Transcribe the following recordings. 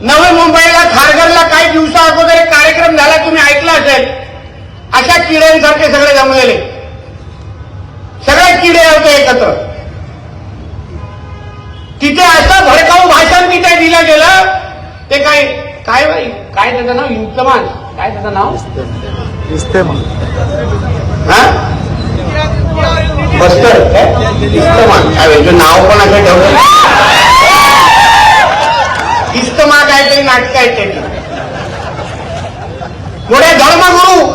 नवी मुंबईला खारघरला काही दिवसा अगोदर एक कार्यक्रम झाला तुम्ही ऐकला असेल. अशा किड्यांसारखे सगळे जमलेले. सगळे किडे होते एकत्र. तिथे असं भडकाऊ भाषण तिथे दिलं गेलं. ते काय काय बाई काय त्याचं नाव? युक्तमान काय त्याचं नाव? इस्तेमा हा? बस्तर. काय? इस्तमान काय नाव पण असं ठेवलं काही काहीतरी नाटक आहे त्याची पुढे धर्मगुरु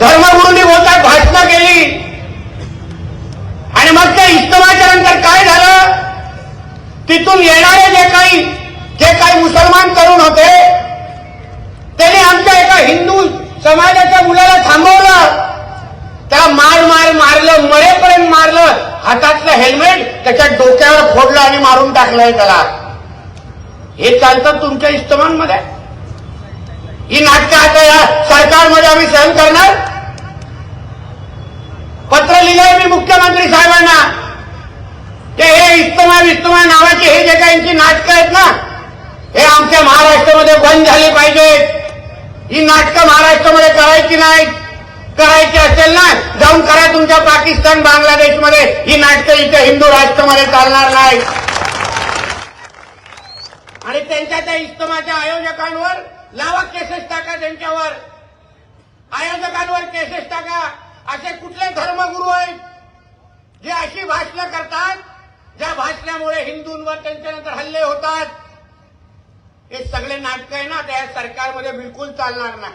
धर्मगुरूंनी बोलतात भाषणं केली. आणि मग त्या इस्तमाच्या नंतर काय झालं? तिथून येणारे जे काही जे काही मुसलमान तरुण होते त्यांनी आमच्या एका हिंदू समाजाच्या मुलाला थांबवलं. त्या मार मार मारलं मरेपर्यंत मारलं. हातातलं हेल्मेट त्याच्या डोक्यावर फोडलं आणि मारून टाकलंय त्याला. हे चालतात तुमच्या इस्तमांमध्ये? ही नाटकं आता या सरकारमध्ये आम्ही सहन करणार? पत्र लिहिलंय मी मुख्यमंत्री साहेबांना. ते हे इस्तमा विस्तमा नावाची हे जे काही यांची नाटकं आहेत ना हे आमच्या महाराष्ट्रामध्ये बंद झाली पाहिजेत ही नाटकं महाराष्ट्रामध्ये करायची नाही. करायची असेल ना जाऊन करा तुमच्या पाकिस्तान बांगलादेशमध्ये. ही नाटकं इथे हिंदू राष्ट्रामध्ये चालणार नाही. आणि त्यांच्या त्या इस्तमाच्या आयोजकांवर लावा केसेस टाका त्यांच्यावर. आयोजकांवर केसेस टाका. असे कुठले धर्मगुरू आहेत जे अशी भाषणं करतात ज्या भाषणामुळे हिंदूंवर त्यांच्यानंतर हल्ले होतात? हे सगळे नाटक आहे ना त्या सरकारमध्ये बिलकुल चालणार नाही.